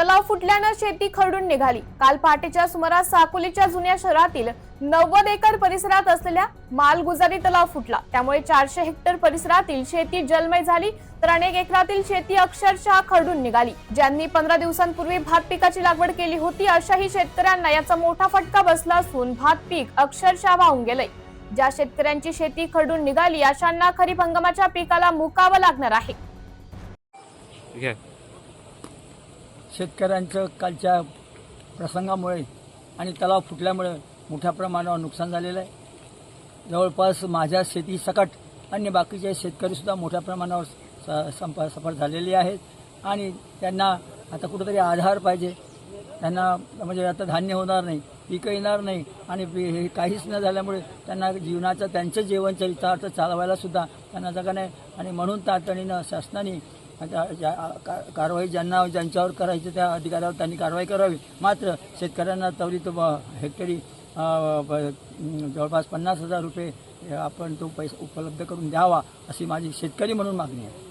तलाव फुटल्यानं शेती खरडून निघाली. काल पहाटेच्या सुमारास साकोलीच्या जुन्या शहरातील नव्वद एकर परिसरात असलेल्या मालगुजारी तलाव फुटला. त्यामुळे चारशे हेक्टर परिसरातील शेती जलमय झाली तर अनेक एकरातील शेती अक्षरशः खरडून निघाली. ज्यांनी पंधरा दिवसांपूर्वी भात पिकाची लागवड केली होती अशाही शेतकऱ्यांना याचा मोठा फटका बसला असून भात पीक अक्षरशः वाहून गेलंय. ज्या शेतकऱ्यांची शेती खरडून निघाली अशांना खरीप हंगामाच्या पिकाला मुकावं लागणार आहे. शेतकऱ्यांचं कालच्या प्रसंगामुळे आणि तलाव फुटल्यामुळे मोठ्या प्रमाणावर नुकसान झालेलं आहे. जवळपास माझ्या शेती सकट अन्य बाकीचे शेतकरीसुद्धा मोठ्या प्रमाणावर स संप सफर झालेले आहेत. आणि त्यांना आता कुठंतरी आधार पाहिजे. त्यांना म्हणजे आता धान्य होणार नाही पिकं येणार नाही आणि हे काहीच न झाल्यामुळे त्यांना जीवनाचं त्यांचं जीवन चरितार्थ चालवायला त्यांना जागा नाही. आणि म्हणून तातडीनं शासनाने म्हणजे, कारवाई ज्यांना ज्यांच्यावर करायची त्या अधिकाऱ्यावर त्यांनी कारवाई करावी. मात्र शेतकऱ्यांना त्वरित हेक्टरी जवळपास पन्नास हजार रुपये आपण तो पैसा उपलब्ध करून द्यावा अशी माझी शेतकरी म्हणून मागणी आहे.